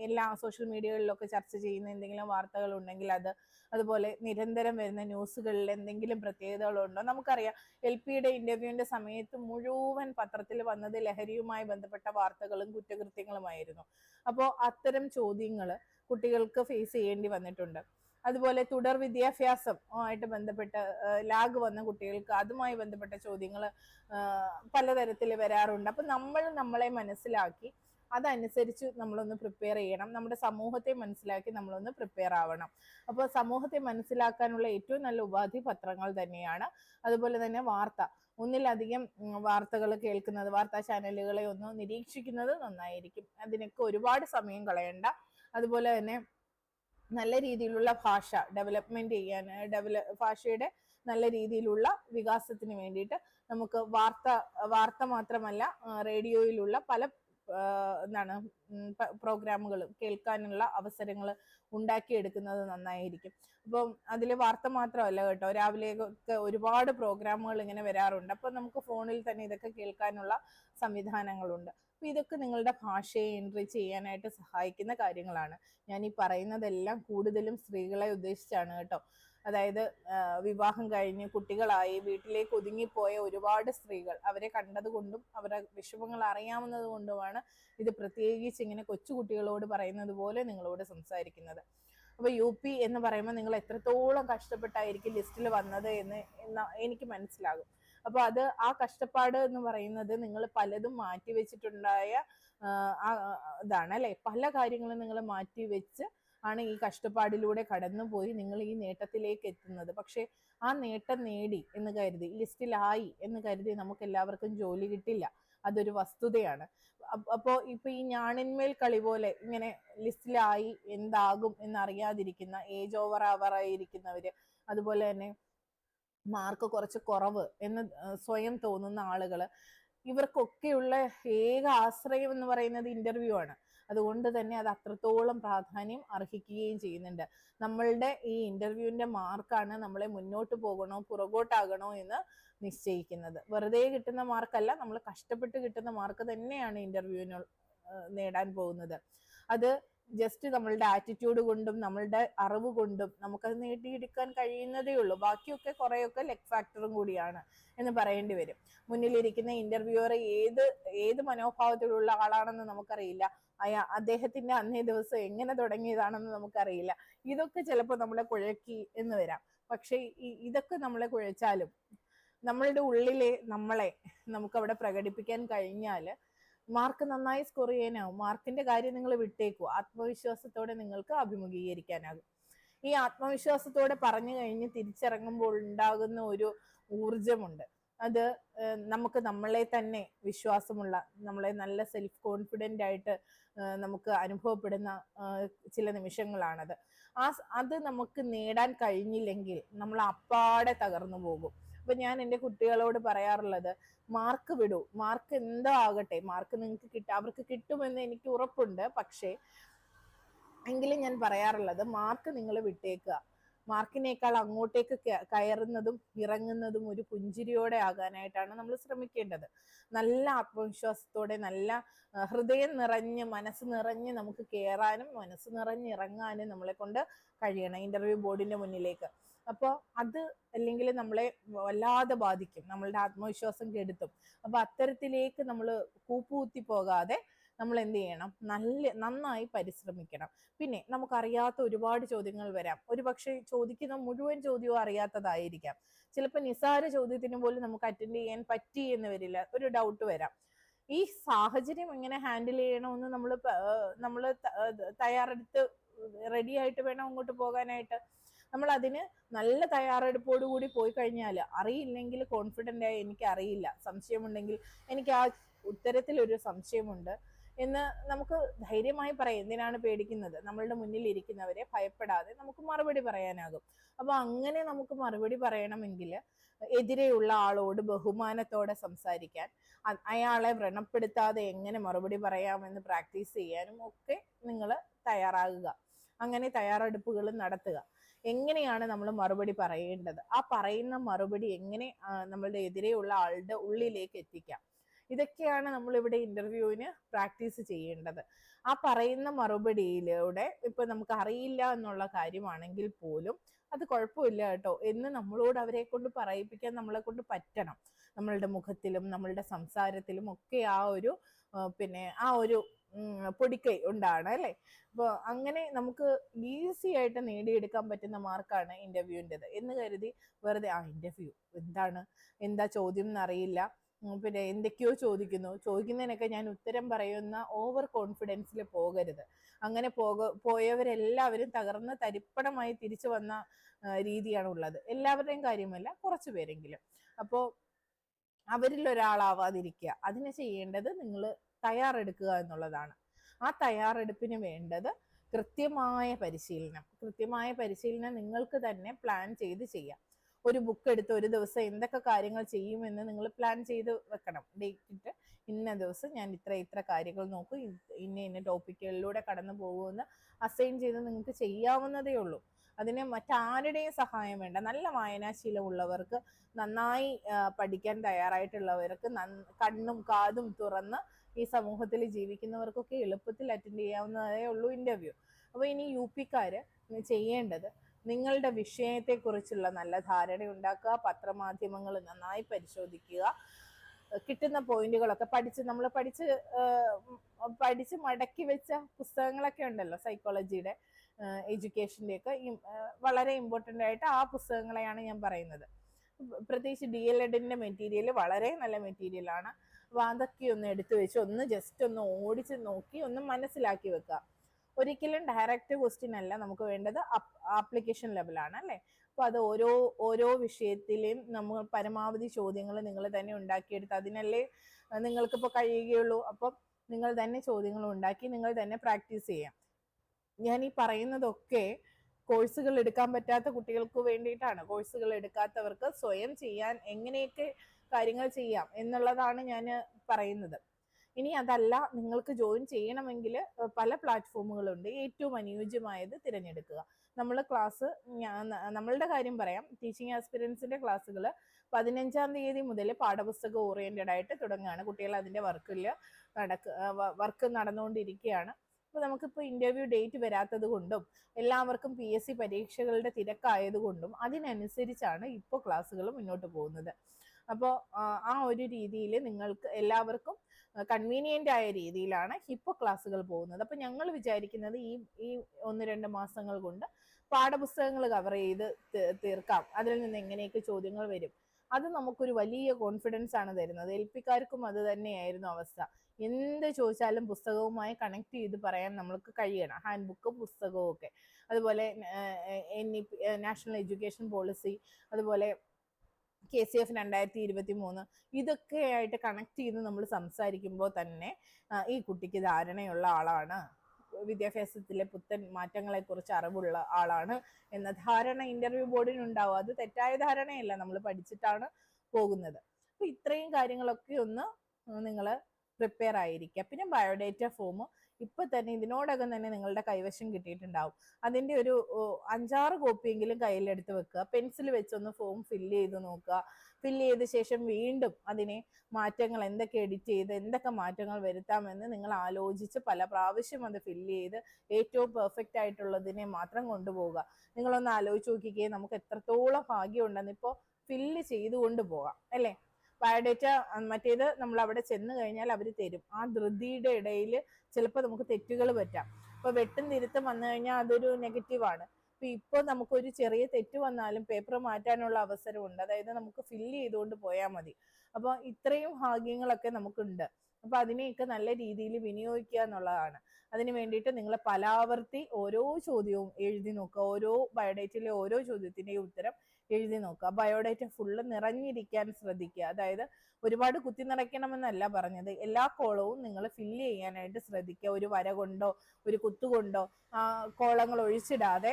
എല്ലാ സോഷ്യൽ മീഡിയകളിലൊക്കെ ചർച്ച ചെയ്യുന്ന എന്തെങ്കിലും വാർത്തകൾ ഉണ്ടെങ്കിൽ അത് അതുപോലെ നിരന്തരം വരുന്ന ന്യൂസുകളിൽ എന്തെങ്കിലും പ്രത്യേകതകളുണ്ടോ? നമുക്കറിയാം എൽ പിയുടെ ഇന്റർവ്യൂവിന്റെ സമയത്ത് മുഴുവൻ പത്രത്തിൽ വന്നത് ലഹരിയുമായി ബന്ധപ്പെട്ട വാർത്തകളും കുറ്റകൃത്യങ്ങളുമായിരുന്നു. അപ്പോൾ അത്തരം ചോദ്യങ്ങൾ കുട്ടികൾക്ക് ഫേസ് ചെയ്യേണ്ടി വന്നിട്ടുണ്ട്. അതുപോലെ തുടർ വിദ്യാഭ്യാസം ആയിട്ട് ബന്ധപ്പെട്ട് ലാഗ് വന്ന കുട്ടികൾക്ക് അതുമായി ബന്ധപ്പെട്ട ചോദ്യങ്ങൾ പലതരത്തിൽ വരാറുണ്ട്. അപ്പം നമ്മൾ നമ്മളെ മനസ്സിലാക്കി അതനുസരിച്ച് നമ്മളൊന്ന് പ്രിപ്പയർ ചെയ്യണം. നമ്മുടെ സമൂഹത്തെ മനസ്സിലാക്കി നമ്മളൊന്ന് പ്രിപ്പയർ ആവണം. അപ്പോൾ സമൂഹത്തെ മനസ്സിലാക്കാനുള്ള ഏറ്റവും നല്ല ഉപാധി പത്രങ്ങൾ തന്നെയാണ്. അതുപോലെ തന്നെ വാർത്ത. ഒന്നിലധികം വാർത്തകൾ കേൾക്കുന്നത് വാർത്താ ചാനലുകളെ ഒന്ന് നിരീക്ഷിക്കുന്നത് നന്നായിരിക്കും. അതിനൊക്കെ ഒരുപാട് സമയം കളയണ്ട. അതുപോലെ തന്നെ നല്ല രീതിയിലുള്ള ഭാഷ ഡെവലപ്മെന്റ് ചെയ്യാൻ ഡെവല ഭാഷയുടെ നല്ല രീതിയിലുള്ള വികാസത്തിന് വേണ്ടിയിട്ട് നമുക്ക് വാർത്ത വാർത്ത മാത്രമല്ല റേഡിയോയിലുള്ള പല എന്താണ് പ്രോഗ്രാമുകൾ കേൾക്കാനുള്ള അവസരങ്ങൾ ഉണ്ടാക്കിയെടുക്കുന്നത് നന്നായിരിക്കും. അപ്പം അതിൽ വാർത്ത മാത്രമല്ല കേട്ടോ രാവിലെ ഒക്കെ ഒരുപാട് പ്രോഗ്രാമുകൾ ഇങ്ങനെ വരാറുണ്ട്. അപ്പം നമുക്ക് ഫോണിൽ തന്നെ ഇതൊക്കെ കേൾക്കാനുള്ള സംവിധാനങ്ങളുണ്ട്. അപ്പൊ ഇതൊക്കെ നിങ്ങളുടെ ഭാഷയെ എൻട്രി ചെയ്യാനായിട്ട് സഹായിക്കുന്ന കാര്യങ്ങളാണ്. ഞാൻ ഈ പറയുന്നതെല്ലാം കൂടുതലും സ്ത്രീകളെ ഉദ്ദേശിച്ചാണ് കേട്ടോ. അതായത് വിവാഹം കഴിഞ്ഞ് കുട്ടികളായി വീട്ടിലേക്ക് ഒതുങ്ങിപ്പോയ ഒരുപാട് സ്ത്രീകൾ അവരെ കണ്ടതുകൊണ്ടും അവരുടെ വിഷമങ്ങൾ അറിയാവുന്നത് കൊണ്ടുമാണ് ഇത് പ്രത്യേകിച്ച് ഇങ്ങനെ കൊച്ചുകുട്ടികളോട് പറയുന്നത് പോലെ നിങ്ങളോട് സംസാരിക്കുന്നത്. അപ്പൊ യു പി എന്ന് പറയുമ്പോൾ നിങ്ങൾ എത്രത്തോളം കഷ്ടപ്പെട്ടായിരിക്കും ലിസ്റ്റിൽ വന്നത് എന്ന് എനിക്ക് മനസ്സിലാകും. അപ്പൊ അത് ആ കഷ്ടപ്പാട് എന്ന് പറയുന്നത് നിങ്ങൾ പലതും മാറ്റി വെച്ചിട്ടുണ്ടായ ഇതാണ് അല്ലെ? പല കാര്യങ്ങളും നിങ്ങൾ മാറ്റി വെച്ച് ആണ് ഈ കഷ്ടപ്പാടിലൂടെ കടന്നുപോയി നിങ്ങൾ ഈ നേട്ടത്തിലേക്ക് എത്തുന്നത്. പക്ഷെ ആ നേട്ടം നേടി എന്ന് കരുതി ലിസ്റ്റിലായി എന്ന് കരുതി നമുക്ക് എല്ലാവർക്കും ജോലി കിട്ടില്ല. അതൊരു വസ്തുതയാണ്. അപ്പ- ഇപ്പൊ ഈ ഞാണിന്മേൽ കളി പോലെ ഇങ്ങനെ ലിസ്റ്റിലായി എന്താകും എന്നറിയാതിരിക്കുന്ന ഏജ് ഓവർ ആവർ ആയിരിക്കുന്നവര് അതുപോലെ തന്നെ മാർക്ക് കുറച്ച് കുറവ് എന്ന് സ്വയം തോന്നുന്ന ആളുകൾ ഇവർക്കൊക്കെയുള്ള ഏക ആശ്രയം എന്ന് പറയുന്നത് ഇന്റർവ്യൂ ആണ്. അതുകൊണ്ട് തന്നെ അത് അത്രത്തോളം പ്രാധാന്യം അർഹിക്കുകയും ചെയ്യുന്നുണ്ട്. നമ്മളുടെ ഈ ഇന്റർവ്യൂവിന്റെ മാർക്കാണ് നമ്മളെ മുന്നോട്ട് പോകണോ പുറകോട്ടാകണോ എന്ന് നിശ്ചയിക്കുന്നത്. വെറുതെ കിട്ടുന്ന മാർക്കല്ല നമ്മൾ കഷ്ടപ്പെട്ട് കിട്ടുന്ന മാർക്ക് തന്നെയാണ് ഇന്റർവ്യൂവിന് നേടാൻ പോകുന്നത്. അത് ജസ്റ്റ് നമ്മളുടെ ആറ്റിറ്റ്യൂഡ് കൊണ്ടും നമ്മളുടെ അറിവ് കൊണ്ടും നമുക്കത് നേടിയെടുക്കാൻ കഴിയുന്നതേ ഉള്ളൂ. ബാക്കിയൊക്കെ കുറേയൊക്കെ ലെഗ് ഫാക്ടറും കൂടിയാണ് എന്ന് പറയേണ്ടി വരും. മുന്നിലിരിക്കുന്ന ഇന്റർവ്യൂവർ ഏത് ഏത് മനോഭാവത്തിലുള്ള ആളാണെന്ന് നമുക്കറിയില്ല. അയാ അദ്ദേഹത്തിന്റെ അന്നേ ദിവസം എങ്ങനെ തുടങ്ങിയതാണെന്ന് നമുക്കറിയില്ല. ഇതൊക്കെ ചിലപ്പോൾ നമ്മളെ കുഴക്കി എന്ന് വരാം. പക്ഷേ ഇതൊക്കെ നമ്മളെ കുഴച്ചാലും നമ്മളുടെ ഉള്ളിലെ നമ്മളെ നമുക്കവിടെ പ്രകടിപ്പിക്കാൻ കഴിഞ്ഞാൽ മാർക്ക് നന്നായി സ്കോർ ചെയ്യാനാവും. മാർക്കിന്റെ കാര്യം നിങ്ങൾ വിട്ടേക്കൂ. ആത്മവിശ്വാസത്തോടെ നിങ്ങൾക്ക് അഭിമുഖീകരിക്കാനാകും. ഈ ആത്മവിശ്വാസത്തോടെ പറഞ്ഞു കഴിഞ്ഞ് തിരിച്ചിറങ്ങുമ്പോൾ ഉണ്ടാകുന്ന ഒരു ഊർജമുണ്ട് അത് നമുക്ക് നമ്മളെ തന്നെ വിശ്വാസമുള്ള നമ്മളെ നല്ല സെൽഫ് കോൺഫിഡന്റ് ആയിട്ട് നമുക്ക് അനുഭവപ്പെടുന്ന ചില നിമിഷങ്ങളാണത്. ആ അത് നമുക്ക് നേടാൻ കഴിഞ്ഞില്ലെങ്കിൽ നമ്മൾ അപ്പാടെ തകർന്നു പോകും. അപ്പൊ ഞാൻ എന്റെ കുട്ടികളോട് പറയാറുള്ളത് മാർക്ക് വിടൂ. മാർക്ക് എന്തോ ആകട്ടെ. മാർക്ക് നിങ്ങൾക്ക് കിട്ടും അവർക്ക് കിട്ടുമെന്ന് എനിക്ക് ഉറപ്പുണ്ട്. പക്ഷേ എങ്കിലും ഞാൻ പറയാറുള്ളത് മാർക്ക് നിങ്ങൾ വിട്ടേക്കുക. മാർക്കിനേക്കാൾ അങ്ങോട്ടേക്ക് കയറുന്നതും ഇറങ്ങുന്നതും ഒരു പുഞ്ചിരിയോടെ ആകാനായിട്ടാണ് നമ്മൾ ശ്രമിക്കേണ്ടത്. നല്ല ആത്മവിശ്വാസത്തോടെ നല്ല ഹൃദയം നിറഞ്ഞ് മനസ്സ് നിറഞ്ഞ് നമുക്ക് കയറാനും മനസ്സ് നിറഞ്ഞ് ഇറങ്ങാനും നമ്മളെ കൊണ്ട് കഴിയണം. ഇന്റർവ്യൂ ബോർഡിന്റെ മുന്നിലേക്ക്. അപ്പോൾ അത് അല്ലെങ്കിൽ നമ്മളെ വല്ലാതെ ബാധിക്കും നമ്മളുടെ ആത്മവിശ്വാസം കെടുത്തും. അപ്പൊ അത്തരത്തിലേക്ക് നമ്മൾ കൂപ്പുകുത്തി പോകാതെ നമ്മൾ എന്ത് ചെയ്യണം? നല്ല നന്നായി പരിശ്രമിക്കണം. പിന്നെ നമുക്കറിയാത്ത ഒരുപാട് ചോദ്യങ്ങൾ വരാം. ഒരു പക്ഷേ ചോദിക്കുന്ന മുഴുവൻ ചോദ്യവും അറിയാത്തതായിരിക്കാം. ചിലപ്പോൾ നിസ്സാര ചോദ്യത്തിന് പോലും നമുക്ക് അറ്റൻഡ് ചെയ്യാൻ പറ്റി എന്ന് വരില്ല. ഒരു ഡൗട്ട് വരാം. ഈ സാഹചര്യം എങ്ങനെ ഹാൻഡിൽ ചെയ്യണമെന്ന് നമ്മൾ നമ്മൾ തയ്യാറെടുത്ത് റെഡി ആയിട്ട് വേണം അങ്ങോട്ട് പോകാനായിട്ട്. നമ്മൾ അതിന് നല്ല തയ്യാറെടുപ്പോട് കൂടി പോയി കഴിഞ്ഞാൽ അറിയില്ലെങ്കിൽ കോൺഫിഡന്റ് ആയി എനിക്ക് അറിയില്ല. സംശയമുണ്ടെങ്കിൽ എനിക്ക് ആ ഉത്തരത്തിൽ ഒരു സംശയമുണ്ട്. എന്ന് നമുക്ക് ധൈര്യമായി പറയാം. എന്തിനാണ് പേടിക്കുന്നത്? നമ്മളുടെ മുന്നിൽ ഇരിക്കുന്നവരെ ഭയപ്പെടാതെ നമുക്ക് മറുപടി പറയാനാകും. അപ്പൊ അങ്ങനെ നമുക്ക് മറുപടി പറയണമെങ്കിൽ എതിരെയുള്ള ആളോട് ബഹുമാനത്തോടെ സംസാരിക്കാൻ അയാളെ വ്രണപ്പെടുത്താതെ എങ്ങനെ മറുപടി പറയാമെന്ന് പ്രാക്ടീസ് ചെയ്യാനും ഒക്കെ നിങ്ങൾ തയ്യാറാകുക. അങ്ങനെ തയ്യാറെടുപ്പുകൾ നടത്തുക. എങ്ങനെയാണ് നമ്മൾ മറുപടി പറയേണ്ടത്? ആ പറയുന്ന മറുപടി എങ്ങനെ നമ്മളുടെ എതിരെയുള്ള ആളുടെ ഉള്ളിലേക്ക് എത്തിക്കാം? ഇതൊക്കെയാണ് നമ്മൾ ഇവിടെ ഇന്റർവ്യൂവിന് പ്രാക്ടീസ് ചെയ്യേണ്ടത്. ആ പറയുന്ന മറുപടിയിലൂടെ ഇപ്പൊ നമുക്ക് അറിയില്ല എന്നുള്ള കാര്യമാണെങ്കിൽ പോലും അത് കുഴപ്പമില്ല കേട്ടോ. എന്ന് നമ്മളോട് അവരെ കൊണ്ട് പറയിപ്പിക്കാൻ നമ്മളെ കൊണ്ട് പറ്റണം. നമ്മളുടെ മുഖത്തിലും നമ്മളുടെ സംസാരത്തിലും ഒക്കെ ആ ഒരു പിന്നെ ആ ഒരു പൊടിക്കൈ ഉണ്ടാണ് അല്ലേ? അപ്പോൾ അങ്ങനെ നമുക്ക് ഈസി ആയിട്ട് നേടിയെടുക്കാൻ പറ്റുന്ന മാർക്കാണ് ഇന്റർവ്യൂവിന്റെത്. എന്ന് കരുതി വെറുതെ ആ ഇന്റർവ്യൂ? എന്താണ്? എന്താ ചോദ്യം എന്നറിയില്ല. പിന്നെ എന്തൊക്കെയോ ചോദിക്കുന്നു. ചോദിക്കുന്നതിനൊക്കെ ഞാൻ ഉത്തരം പറയുന്ന ഓവർ കോൺഫിഡൻസിൽ പോകരുത്. അങ്ങനെ പോക പോയവരെല്ലാവരും തകർന്ന് തരിപ്പണമായി തിരിച്ചു വന്ന രീതിയാണ് ഉള്ളത് എല്ലാവരുടെയും കാര്യമല്ല കുറച്ചു പേരെങ്കിലും. അപ്പോൾ അവരിൽ ഒരാളാവാതിരിക്കുക അതിന് ചെയ്യേണ്ടത് നിങ്ങൾ തയ്യാറെടുക്കുക എന്നുള്ളതാണ്. ആ തയ്യാറെടുപ്പിന് വേണ്ടത് കൃത്യമായ പരിശീലനം. കൃത്യമായ പരിശീലനം നിങ്ങൾക്ക് തന്നെ പ്ലാൻ ചെയ്ത് ചെയ്യാം. ഒരു ബുക്ക് എടുത്ത് ഒരു ദിവസം എന്തൊക്കെ കാര്യങ്ങൾ ചെയ്യുമെന്ന് നിങ്ങൾ പ്ലാൻ ചെയ്ത് വെക്കണം. ഡേറ്റ് ഇട്ട് ഇന്ന ദിവസം ഞാൻ ഇത്ര ഇത്ര കാര്യങ്ങൾ നോക്കും. ഇന്ന ഇന്ന ടോപ്പിക്കുകളിലൂടെ കടന്നു പോകുമെന്ന് അസൈൻ ചെയ്ത് നിങ്ങൾക്ക് ചെയ്യാവുന്നതേ ഉള്ളൂ. അതിന് മറ്റാരുടെയും സഹായം വേണ്ട. നല്ല വായനാശീലമുള്ളവർക്ക് നന്നായി പഠിക്കാൻ തയ്യാറായിട്ടുള്ളവർക്ക് കണ്ണും കാതും തുറന്ന് ഈ സമൂഹത്തിൽ ജീവിക്കുന്നവർക്കൊക്കെ എളുപ്പത്തിൽ അറ്റൻഡ് ചെയ്യാവുന്നതേ ഉള്ളൂ ഇന്റർവ്യൂ അപ്പോൾ ഇനി യു പിക്കാർ ചെയ്യേണ്ടത് നിങ്ങളുടെ വിഷയത്തെക്കുറിച്ചുള്ള നല്ല ധാരണ ഉണ്ടാക്കുക പത്രമാധ്യമങ്ങൾ നന്നായി പരിശോധിക്കുക കിട്ടുന്ന പോയിന്റുകളൊക്കെ പഠിച്ച് നമ്മൾ പഠിച്ച് പഠിച്ച് മടക്കി വെച്ച പുസ്തകങ്ങളൊക്കെ ഉണ്ടല്ലോ സൈക്കോളജിയുടെ എഡ്യൂക്കേഷന്റെ ഒക്കെ വളരെ ഇമ്പോർട്ടന്റ് ആയിട്ട് ആ പുസ്തകങ്ങളെയാണ് ഞാൻ പറയുന്നത്. പ്രത്യേകിച്ച് ഡി എൽ എഡിന്റെ മെറ്റീരിയൽ വളരെ നല്ല മെറ്റീരിയലാണ് അതൊക്കെ ഒന്ന് എടുത്തു വെച്ച് ഒന്ന് ജസ്റ്റ് ഒന്ന് ഓടിച്ച് നോക്കി ഒന്ന് മനസ്സിലാക്കി വെക്കുക ഒരിക്കലും ഡയറക്റ്റ് ക്വസ്റ്റ്യൻ അല്ല നമുക്ക് വേണ്ടത് ആപ്ലിക്കേഷൻ ലെവലാണ് അല്ലേ? അപ്പോൾ അത് ഓരോ ഓരോ വിഷയത്തിലെയും നമ്മൾ പരമാവധി ചോദ്യങ്ങൾ നിങ്ങൾ തന്നെ ഉണ്ടാക്കിയെടുത്ത് അതിനല്ലേ നിങ്ങൾക്ക് നിങ്ങൾക്കിപ്പോൾ കഴിയുകയുള്ളൂ. അപ്പം നിങ്ങൾ തന്നെ ചോദ്യങ്ങൾ ഉണ്ടാക്കി നിങ്ങൾ തന്നെ പ്രാക്ടീസ് ചെയ്യാം. ഞാൻ ഈ പറയുന്നതൊക്കെ കോഴ്സുകൾ എടുക്കാൻ പറ്റാത്ത കുട്ടികൾക്ക് വേണ്ടിയിട്ടാണ് കോഴ്സുകൾ എടുക്കാത്തവർക്ക് സ്വയം ചെയ്യാൻ എങ്ങനെയൊക്കെ കാര്യങ്ങൾ ചെയ്യാം എന്നുള്ളതാണ് ഞാൻ പറയുന്നത്. ഇനി അതല്ല നിങ്ങൾക്ക് ജോയിൻ ചെയ്യണമെങ്കിൽ പല പ്ലാറ്റ്ഫോമുകളുണ്ട്. ഏറ്റവും അനുയോജ്യമായത് തിരഞ്ഞെടുക്കുക. നമ്മൾ ക്ലാസ് നമ്മളുടെ കാര്യം പറയാം. ടീച്ചിങ് ആസ്പിരൻസിന്റെ ക്ലാസ്സുകൾ പതിനഞ്ചാം തീയതി മുതൽ പാഠപുസ്തക ഓറിയന്റഡ് ആയിട്ട് തുടങ്ങുകയാണ്. കുട്ടികൾ അതിന്റെ വർക്കിൽ നടക്ക് വർക്ക് നടന്നുകൊണ്ടിരിക്കുകയാണ്. അപ്പോൾ നമുക്കിപ്പോൾ ഇന്റർവ്യൂ ഡേറ്റ് വരാത്തത് കൊണ്ടും എല്ലാവർക്കും പി എസ് സി പരീക്ഷകളുടെ തിരക്കായതുകൊണ്ടും അതിനനുസരിച്ചാണ് ഇപ്പോൾ ക്ലാസ്സുകൾ മുന്നോട്ട് പോകുന്നത്. അപ്പോൾ ആ ഒരു രീതിയിൽ നിങ്ങൾക്ക് എല്ലാവർക്കും കൺവീനിയന്റ് ആയ രീതിയിലാണ് ഇപ്പോൾ ക്ലാസ്സുകൾ പോകുന്നത്. അപ്പോൾ ഞങ്ങൾ വിചാരിക്കുന്നത് ഈ ഈ ഒന്ന് രണ്ട് മാസങ്ങൾ കൊണ്ട് പാഠപുസ്തകങ്ങൾ കവർ ചെയ്ത് തീർക്കാം. അതിൽ നിന്ന് എങ്ങനെയൊക്കെ ചോദ്യങ്ങൾ വരും? അത് നമുക്കൊരു വലിയ കോൺഫിഡൻസ് ആണ് തരുന്നത്. എൽ പിക്കാർക്കും അത് തന്നെയായിരുന്നു അവസ്ഥ. എന്ത് ചോദിച്ചാലും പുസ്തകവുമായി കണക്ട് ചെയ്ത് പറയാൻ നമ്മൾക്ക് കഴിയണം. ഹാൻഡ് ബുക്കും പുസ്തകവും ഒക്കെ അതുപോലെ നാഷണൽ എഡ്യൂക്കേഷൻ പോളിസി അതുപോലെ കെ സി എഫ് രണ്ടായിരത്തി ഇരുപത്തി മൂന്ന് ഇതൊക്കെ ആയിട്ട് കണക്ട് ചെയ്ത് നമ്മൾ സംസാരിക്കുമ്പോൾ തന്നെ ഈ കുട്ടിക്ക് ധാരണയുള്ള ആളാണ് വിദ്യാഭ്യാസത്തിലെ പുത്തൻ മാറ്റങ്ങളെക്കുറിച്ച് അറിവുള്ള ആളാണ് എന്ന ധാരണ ഇന്റർവ്യൂ ബോർഡിനുണ്ടാവും അത് തെറ്റായ ധാരണയല്ല. നമ്മൾ പഠിച്ചിട്ടാണ് പോകുന്നത്. അപ്പൊ ഇത്രയും കാര്യങ്ങളൊക്കെ ഒന്ന് നിങ്ങൾ പ്രിപ്പയർ ആയിരിക്കുക. പിന്നെ ബയോഡേറ്റ ഫോം ഇപ്പൊ തന്നെ ഇതിനോടകം തന്നെ നിങ്ങളുടെ കൈവശം കിട്ടിയിട്ടുണ്ടാവും. അതിന്റെ ഒരു അഞ്ചാറ് കോപ്പിയെങ്കിലും കയ്യിലെടുത്ത് വെക്കുക. പെൻസിൽ വെച്ചൊന്ന് ഫോം ഫില്ല് ചെയ്ത് നോക്കുക. ഫില്ല് ചെയ്ത ശേഷം വീണ്ടും അതിനെ മാറ്റങ്ങൾ എന്തൊക്കെ എഡിറ്റ് ചെയ്ത് എന്തൊക്കെ മാറ്റങ്ങൾ വരുത്താമെന്ന് നിങ്ങൾ ആലോചിച്ച് പല പ്രാവശ്യം അത് ഫില്ല് ചെയ്ത് ഏറ്റവും പെർഫെക്റ്റ് ആയിട്ടുള്ളതിനെ മാത്രം കൊണ്ടുപോകുക നിങ്ങളൊന്ന് ആലോചിച്ച് നോക്കിക്കേ നമുക്ക് എത്രത്തോളം ഭാഗ്യം ഉണ്ടെന്ന് ഇപ്പോൾ ഫില്ല് ചെയ്തുകൊണ്ട് പോകാം അല്ലേ? ബയോഡേറ്റ മറ്റേത് നമ്മൾ അവിടെ ചെന്ന് കഴിഞ്ഞാൽ അവർ തരും. ആ ധൃതിയുടെ ഇടയിൽ ചിലപ്പോൾ നമുക്ക് തെറ്റുകൾ പറ്റാം. ഇപ്പൊ വെട്ടും തിരുത്തും വന്നു കഴിഞ്ഞാൽ അതൊരു നെഗറ്റീവാണ് അപ്പൊ ഇപ്പോൾ നമുക്കൊരു ചെറിയ തെറ്റ് വന്നാലും പേപ്പർ മാറ്റാനുള്ള അവസരമുണ്ട്. അതായത് നമുക്ക് ഫില്ല് ചെയ്തുകൊണ്ട് പോയാൽ മതി. അപ്പോൾ ഇത്രയും ഭാഗ്യങ്ങളൊക്കെ നമുക്കുണ്ട്. അപ്പൊ അതിനെയൊക്കെ നല്ല രീതിയിൽ വിനിയോഗിക്കുക എന്നുള്ളതാണ്. അതിന് വേണ്ടിയിട്ട് നിങ്ങൾ പലാവർത്തി ഓരോ ചോദ്യവും എഴുതി നോക്കുക. ഓരോ ബയോഡേറ്റിലെ ഓരോ ചോദ്യത്തിന്റെയും ഉത്തരം എഴുതി നോക്കുക. ബയോഡേറ്റ ഫുള്ള് നിറഞ്ഞിരിക്കാൻ ശ്രദ്ധിക്കുക. അതായത് ഒരുപാട് കുത്തി നിറയ്ക്കണമെന്നല്ല പറഞ്ഞത്. എല്ലാ കോളവും നിങ്ങൾ ഫില്ല് ചെയ്യാനായിട്ട് ശ്രദ്ധിക്കുക. ഒരു വര കൊണ്ടോ ഒരു കുത്തുകൊണ്ടോ കോളങ്ങൾ ഒഴിച്ചിടാതെ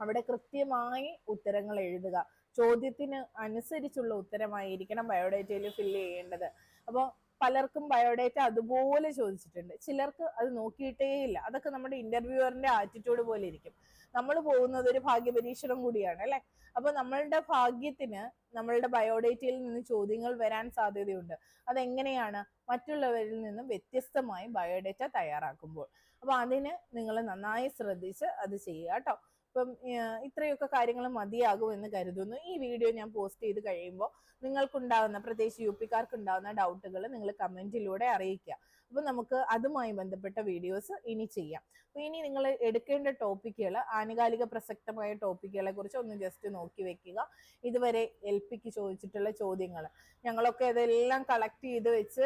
അവിടെ കൃത്യമായി ഉത്തരങ്ങൾ എഴുതുക. ചോദ്യത്തിന് അനുസരിച്ചുള്ള ഉത്തരമായിരിക്കണം ബയോഡേറ്റയിൽ ഫില്ല് ചെയ്യേണ്ടത്. അപ്പോൾ പലർക്കും ബയോഡേറ്റ അതുപോലെ ചോദിച്ചിട്ടുണ്ട്. ചിലർക്ക് അത് നോക്കിയിട്ടേ ഇല്ല. അതൊക്കെ നമ്മുടെ ഇന്റർവ്യൂവറിന്റെ ആറ്റിറ്റ്യൂഡ് പോലെ ഇരിക്കും. നമ്മൾ പോകുന്നത് ഒരു ഭാഗ്യപരീക്ഷണം കൂടിയാണ് അല്ലെ? അപ്പൊ നമ്മളുടെ ഭാഗ്യത്തിന് നമ്മളുടെ ബയോഡേറ്റയിൽ നിന്ന് ചോദ്യങ്ങൾ വരാൻ സാധ്യതയുണ്ട്. അതെങ്ങനെയാണ് മറ്റുള്ളവരിൽ നിന്നും വ്യത്യസ്തമായി ബയോഡേറ്റ തയ്യാറാക്കുമ്പോൾ? അപ്പൊ അതിന് നിങ്ങൾ നന്നായി ശ്രദ്ധിച്ച് അത് ചെയ്യുക കേട്ടോ. ഏർ ഇത്രയൊക്കെ കാര്യങ്ങൾ മതിയാകും എന്ന് കരുതുന്നു. ഈ വീഡിയോ ഞാൻ പോസ്റ്റ് ചെയ്ത് കഴിയുമ്പോൾ നിങ്ങൾക്കുണ്ടാകുന്ന പ്രത്യേകിച്ച് യു പിക്കാർക്ക് ഉണ്ടാകുന്ന ഡൗട്ടുകൾ നിങ്ങൾ കമന്റിലൂടെ അറിയിക്കുക. അപ്പം നമുക്ക് അതുമായി ബന്ധപ്പെട്ട വീഡിയോസ് ഇനി ചെയ്യാം. അപ്പം ഇനി നിങ്ങൾ എടുക്കേണ്ട ടോപ്പിക്കുകൾ ആനുകാലിക പ്രസക്തമായ ടോപ്പിക്കുകളെ കുറിച്ച് ഒന്ന് ജസ്റ്റ് നോക്കി വെക്കുക. ഇതുവരെ എൽ പിക്ക് ചോദിച്ചിട്ടുള്ള ചോദ്യങ്ങൾ. ഞങ്ങളൊക്കെ ഇതെല്ലാം കളക്ട് ചെയ്ത് വെച്ച്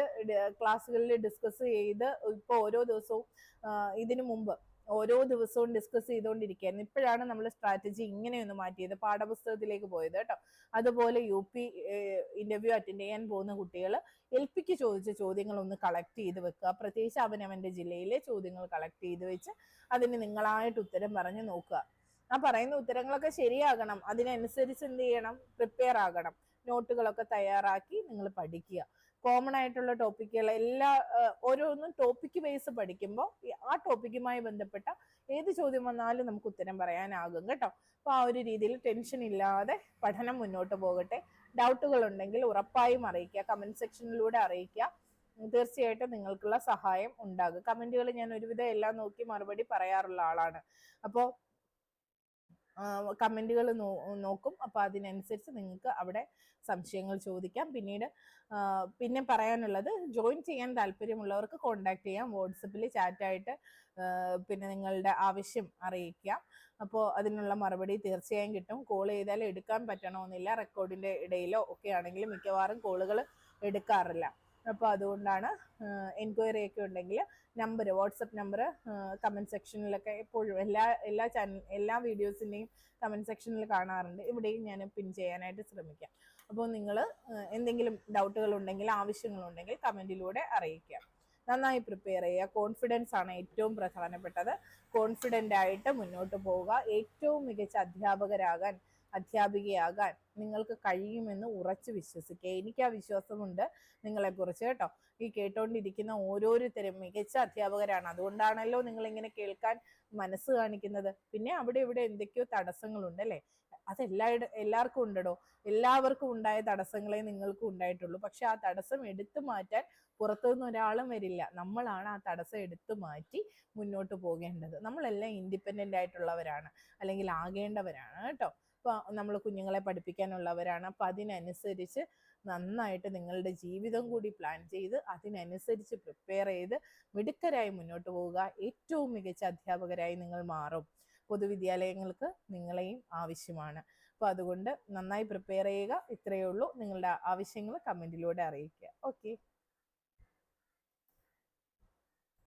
ക്ലാസ്സുകളിൽ ഡിസ്കസ് ചെയ്ത് ഇപ്പോൾ ഓരോ ദിവസവും ഇതിനു മുമ്പ് ഓരോ ദിവസവും ഡിസ്കസ് ചെയ്തുകൊണ്ടിരിക്കുകയായിരുന്നു. ഇപ്പോഴാണ് നമ്മൾ സ്ട്രാറ്റജി ഇങ്ങനെയൊന്ന് മാറ്റിയത്. പാഠപുസ്തകത്തിലേക്ക് പോയത് കേട്ടോ. അതുപോലെ യു പി ഇന്റർവ്യൂ അറ്റൻഡ് ചെയ്യാൻ പോകുന്ന കുട്ടികൾ എൽ പിക്ക് ചോദിച്ച ചോദ്യങ്ങൾ ഒന്ന് കളക്ട് ചെയ്ത് വെക്കുക. പ്രത്യേകിച്ച് അവനവന്റെ ജില്ലയിലെ ചോദ്യങ്ങൾ കളക്ട് ചെയ്ത് വെച്ച് അതിന് നിങ്ങളായിട്ട് ഉത്തരം പറഞ്ഞ് നോക്കുക. ആ പറയുന്ന ഉത്തരങ്ങളൊക്കെ ശരിയാകണം. അതിനനുസരിച്ച് എന്ത് ചെയ്യണം? പ്രിപ്പയർ ആകണം. നോട്ടുകളൊക്കെ തയ്യാറാക്കി നിങ്ങൾ പഠിക്കുക. കോമൺ ആയിട്ടുള്ള ടോപ്പിക്കുകൾ എല്ലാ ഓരോന്നും ടോപ്പിക് ബേസ് പഠിക്കുമ്പോൾ ആ ടോപ്പിക്കുമായി ബന്ധപ്പെട്ട ഏത് ചോദ്യം വന്നാലും നമുക്ക് ഉത്തരം പറയാനാകും കേട്ടോ. അപ്പോൾ ആ ഒരു രീതിയിൽ ടെൻഷൻ ഇല്ലാതെ പഠനം മുന്നോട്ട് പോകട്ടെ. ഡൗട്ടുകൾ ഉണ്ടെങ്കിൽ ഉറപ്പായും അറിയിക്കുക. കമന്റ് സെക്ഷനിലൂടെ അറിയിക്കുക. തീർച്ചയായിട്ടും നിങ്ങൾക്കുള്ള സഹായം ഉണ്ടാകും. കമന്റുകൾ ഞാൻ ഒരുവിധം എല്ലാം നോക്കി മറുപടി പറയാറുള്ള ആളാണ്. അപ്പോൾ കമന്റുകൾ നോക്കും. അപ്പോൾ അതിനനുസരിച്ച് നിങ്ങൾക്ക് അവിടെ സംശയങ്ങൾ ചോദിക്കാം. പിന്നീട് പിന്നെ പറയാനുള്ളത് ജോയിൻ ചെയ്യാൻ താല്പര്യമുള്ളവർക്ക് കോൺടാക്ട് ചെയ്യാം. വാട്സപ്പിൽ ചാറ്റായിട്ട് പിന്നെ നിങ്ങളുടെ ആവശ്യം അറിയിക്കാം. അപ്പോൾ അതിനുള്ള മറുപടി തീർച്ചയായും കിട്ടും. കോൾ ചെയ്താൽ എടുക്കാൻ പറ്റണമെന്നില്ല റെക്കോർഡിന്റെ ഇടയിലോ ഒക്കെ ആണെങ്കിലും മിക്കവാറും കോളുകൾ എടുക്കാറില്ല. അപ്പോൾ അതുകൊണ്ടാണ് എൻക്വയറി ഒക്കെ ഉണ്ടെങ്കിൽ നമ്പർ വാട്സപ്പ് നമ്പർ കമന്റ് സെക്ഷനിലൊക്കെ എപ്പോഴും എല്ലാ എല്ലാ ചാനൽ എല്ലാ വീഡിയോസിന്റെയും കമന്റ് സെക്ഷനിൽ കാണാറുണ്ട്. ഇവിടെയും ഞാൻ പിൻ ചെയ്യാനായിട്ട് ശ്രമിക്കാം. അപ്പോൾ നിങ്ങൾ എന്തെങ്കിലും ഡൗട്ടുകൾ ഉണ്ടെങ്കിൽ ആവശ്യങ്ങളുണ്ടെങ്കിൽ കമന്റിലൂടെ അറിയിക്കുക നന്നായി പ്രിപ്പയർ ചെയ്യുക. കോൺഫിഡൻസ് ആണ് ഏറ്റവും പ്രധാനപ്പെട്ടത്. കോൺഫിഡന്റ് ആയിട്ട് മുന്നോട്ട് പോവുക. ഏറ്റവും മികച്ച അധ്യാപകരാകാൻ അധ്യാപികയാകാൻ നിങ്ങൾക്ക് കഴിയുമെന്ന് ഉറച്ചു വിശ്വസിക്കുക. എനിക്ക് ആ വിശ്വാസമുണ്ട് നിങ്ങളെക്കുറിച്ച് കേട്ടോ. ഈ കേട്ടോണ്ടിരിക്കുന്ന ഓരോരുത്തരും മികച്ച അധ്യാപകരാണ്. അതുകൊണ്ടാണല്ലോ നിങ്ങൾ ഇങ്ങനെ കേൾക്കാൻ മനസ്സ് കാണിക്കുന്നത്. പിന്നെ അവിടെ ഇവിടെ എന്തൊക്കെയോ തടസ്സങ്ങളുണ്ട് അല്ലേ? അതെല്ലായിട എല്ലാവർക്കും ഉണ്ടടോ? എല്ലാവർക്കും ഉണ്ടായ തടസ്സങ്ങളെ നിങ്ങൾക്കും ഉണ്ടായിട്ടുള്ളൂ. പക്ഷെ ആ തടസ്സം എടുത്തു മാറ്റാൻ പുറത്തുനിന്ന് ഒരാളും വരില്ല. നമ്മളാണ് ആ തടസ്സം എടുത്തു മാറ്റി മുന്നോട്ട് പോകേണ്ടത്. നമ്മളെല്ലാം ഇൻഡിപെൻഡന്റ് ആയിട്ടുള്ളവരാണ്. അല്ലെങ്കിൽ ആകേണ്ടവരാണ് കേട്ടോ. നമ്മൾ കുഞ്ഞുങ്ങളെ പഠിപ്പിക്കാനുള്ളവരാണ്. അപ്പം അതിനനുസരിച്ച് നന്നായിട്ട് നിങ്ങളുടെ ജീവിതം കൂടി പ്ലാൻ ചെയ്ത് അതിനനുസരിച്ച് പ്രിപ്പയർ ചെയ്ത് മിടുക്കരായി മുന്നോട്ട് പോവുക. ഏറ്റവും മികച്ച അധ്യാപകരായി നിങ്ങൾ മാറും. പൊതുവിദ്യാലയങ്ങൾക്ക് നിങ്ങളെയും ആവശ്യമാണ്. അപ്പോൾ അതുകൊണ്ട് നന്നായി പ്രിപ്പയർ ചെയ്യുക. ഇത്രയേ ഉള്ളൂ. നിങ്ങളുടെ ആവശ്യങ്ങൾ കമന്റിലൂടെ അറിയിക്കുക. ഓക്കെ.